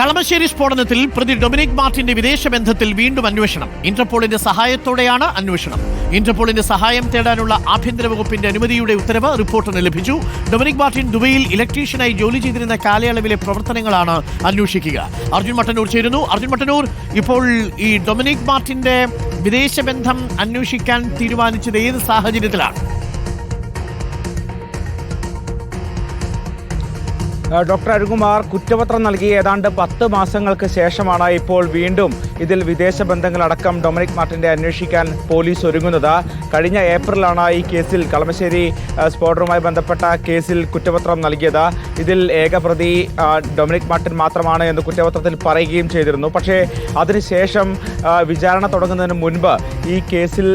കളമശ്ശേരി സ്ഫോടനത്തിൽ പ്രതി ഡൊമിനിക് മാർട്ടിന്റെ വിദേശ ബന്ധത്തിൽ വീണ്ടും അന്വേഷണം. ഇന്റർപോളിന്റെ സഹായത്തോടെയാണ് അന്വേഷണം. ഇന്റർപോളിന്റെ സഹായം തേടാനുള്ള ആഭ്യന്തര വകുപ്പിന്റെ അനുമതിയുടെ ഉത്തരവ് റിപ്പോർട്ടിന് ലഭിച്ചു. ഡൊമിനിക് മാർട്ടിൻ ദുബൈയിൽ ഇലക്ട്രീഷ്യനായി ജോലി ചെയ്തിരുന്ന കാലയളവിലെ പ്രവർത്തനങ്ങളാണ് അന്വേഷിക്കുക. അർജുൻ മട്ടന്നൂർ ചേരുന്നു. അർജുൻ മട്ടന്നൂർ ഇപ്പോൾ ഈ ഡൊമിനിക് മാർട്ടിന്റെ വിദേശ ബന്ധം അന്വേഷിക്കാൻ തീരുമാനിച്ചത് ഏത് സാഹചര്യത്തിലാണ്? ഡോക്ടർ അരുകുമാർ കുറ്റപത്രം നൽകി ഏതാണ്ട് പത്ത് മാസങ്ങൾക്ക് ശേഷമാണ് ഇപ്പോൾ വീണ്ടും ഇതിൽ വിദേശ ബന്ധങ്ങളടക്കം ഡൊമിനിക് മാർട്ടിന്റെ അന്വേഷിക്കാൻ പോലീസ് ഒരുങ്ങുന്നത്. കഴിഞ്ഞ ഏപ്രിലാണ് ഈ കേസിൽ കളമശ്ശേരി സ്ഫോടനവുമായി ബന്ധപ്പെട്ട കേസിൽ കുറ്റപത്രം നൽകിയത്. ഇതിൽ ഏക പ്രതി ഡൊമിനിക് മാർട്ടിൻ മാത്രമാണ് എന്ന് കുറ്റപത്രത്തിൽ പറയുകയും ചെയ്തിരുന്നു. പക്ഷേ അതിനുശേഷം വിചാരണ തുടങ്ങുന്നതിന് മുൻപ് ഈ കേസിൽ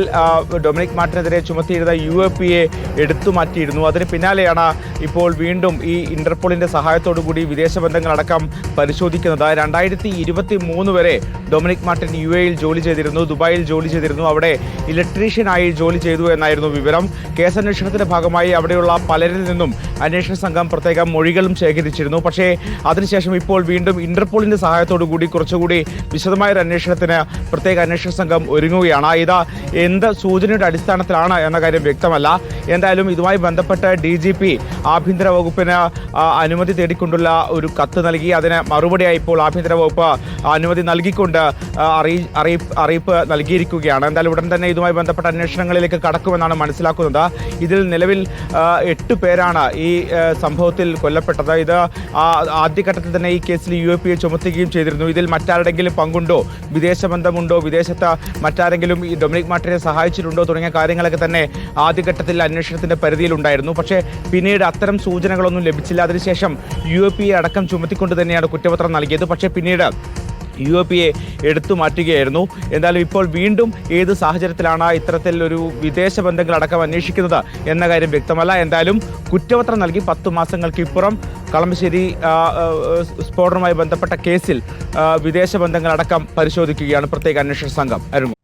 ഡൊമിനിക് മാർട്ടിനെതിരെ ചുമത്തിയിരുന്ന യു എ പി എ എടുത്തു മാറ്റിയിരുന്നു. അതിന് പിന്നാലെയാണ് ഇപ്പോൾ വീണ്ടും ഈ ഇന്റർപോളിന്റെ സഹായത്തോടു കൂടി വിദേശ ബന്ധങ്ങളടക്കം പരിശോധിക്കുന്നത്. രണ്ടായിരത്തി ഇരുപത്തി മൂന്ന് വരെ ഡൊമിനിക് മാർട്ടിൻ യു എയിൽ ജോലി ചെയ്തിരുന്നു ദുബായിൽ ജോലി ചെയ്തിരുന്നു അവിടെ ഇലക്ട്രീഷ്യനായി ജോലി ചെയ്തു എന്നായിരുന്നു വിവരം. കേസന്വേഷണത്തിന്റെ ഭാഗമായി അവിടെയുള്ള പലരിൽ നിന്നും അന്വേഷണ സംഘം പ്രത്യേകം മൊഴികളും ശേഖരിച്ചിരുന്നു. പക്ഷേ അതിനുശേഷം ഇപ്പോൾ വീണ്ടും ഇന്റർപോളിന്റെ സഹായത്തോടുകൂടി കുറച്ചുകൂടി വിശദമായ ഒരു അന്വേഷണത്തിന് പ്രത്യേക അന്വേഷണ സംഘം ഒരുങ്ങുകയാണ്. ഇത് എന്ത് സൂചനയുടെ അടിസ്ഥാനത്തിലാണ് എന്ന കാര്യം വ്യക്തമല്ല. എന്തായാലും ഇതുമായി ബന്ധപ്പെട്ട് ഡി ജി പി ആഭ്യന്തര വകുപ്പിന് അനുമതി തേടിക്കൊണ്ടുള്ള ഒരു കത്ത് നൽകി. അതിന് മറുപടിയായി ഇപ്പോൾ ആഭ്യന്തര വകുപ്പ് അനുമതി നൽകിക്കൊണ്ട് അറിയി അറിയിപ്പ് നൽകിയിരിക്കുകയാണ്. എന്തായാലും ഉടൻ തന്നെ ഇതുമായി ബന്ധപ്പെട്ട അന്വേഷണങ്ങളിലേക്ക് കടക്കുമെന്നാണ് മനസ്സിലാക്കുന്നത്. ഇതിൽ നിലവിൽ എട്ട് പേരാണ് ഈ സംഭവത്തിൽ കൊല്ലപ്പെട്ടത്. ഇത് ആദ്യഘട്ടത്തിൽ തന്നെ ഈ കേസിൽ യു എ പി എ ചുമത്തുകയും ചെയ്തിരുന്നു. ഇതിൽ മറ്റാരുടെങ്കിലും പങ്കുണ്ടോ? വിദേശ ബന്ധമുണ്ടോ? വിദേശത്ത് മറ്റാരെങ്കിലും ഈ ഡൊമിനിക് മാർട്ടിനെ സഹായിച്ചിട്ടുണ്ടോ? തുടങ്ങിയ കാര്യങ്ങളൊക്കെ തന്നെ ആദ്യഘട്ടത്തിൽ അന്വേഷണത്തിന്റെ പരിധിയിലുണ്ടായിരുന്നു പക്ഷേ പിന്നീട് അത്തരം സൂചനകളൊന്നും ലഭിച്ചില്ല. അതിനുശേഷം യു എ പി എ അടക്കം ചുമത്തിക്കൊണ്ട് തന്നെയാണ് കുറ്റപത്രം നൽകിയത്. പക്ഷേ പിന്നീട് യു എ പി എ എടുത്തു മാറ്റുകയായിരുന്നു. എന്തായാലും ഇപ്പോൾ വീണ്ടും ഏത് സാഹചര്യത്തിലാണ് ഇത്തരത്തിൽ ഒരു വിദേശ ബന്ധങ്ങളടക്കം അന്വേഷിക്കുന്നത് എന്ന കാര്യം വ്യക്തമല്ല. എന്തായാലും കുറ്റപത്രം നൽകി പത്തു മാസങ്ങൾക്ക് ഇപ്പുറം കളമശ്ശേരി സ്ഫോടനവുമായി ബന്ധപ്പെട്ട കേസിൽ വിദേശ ബന്ധങ്ങളടക്കം പരിശോധിക്കുകയാണ് പ്രത്യേക അന്വേഷണ സംഘം. അരുൺകുമാർ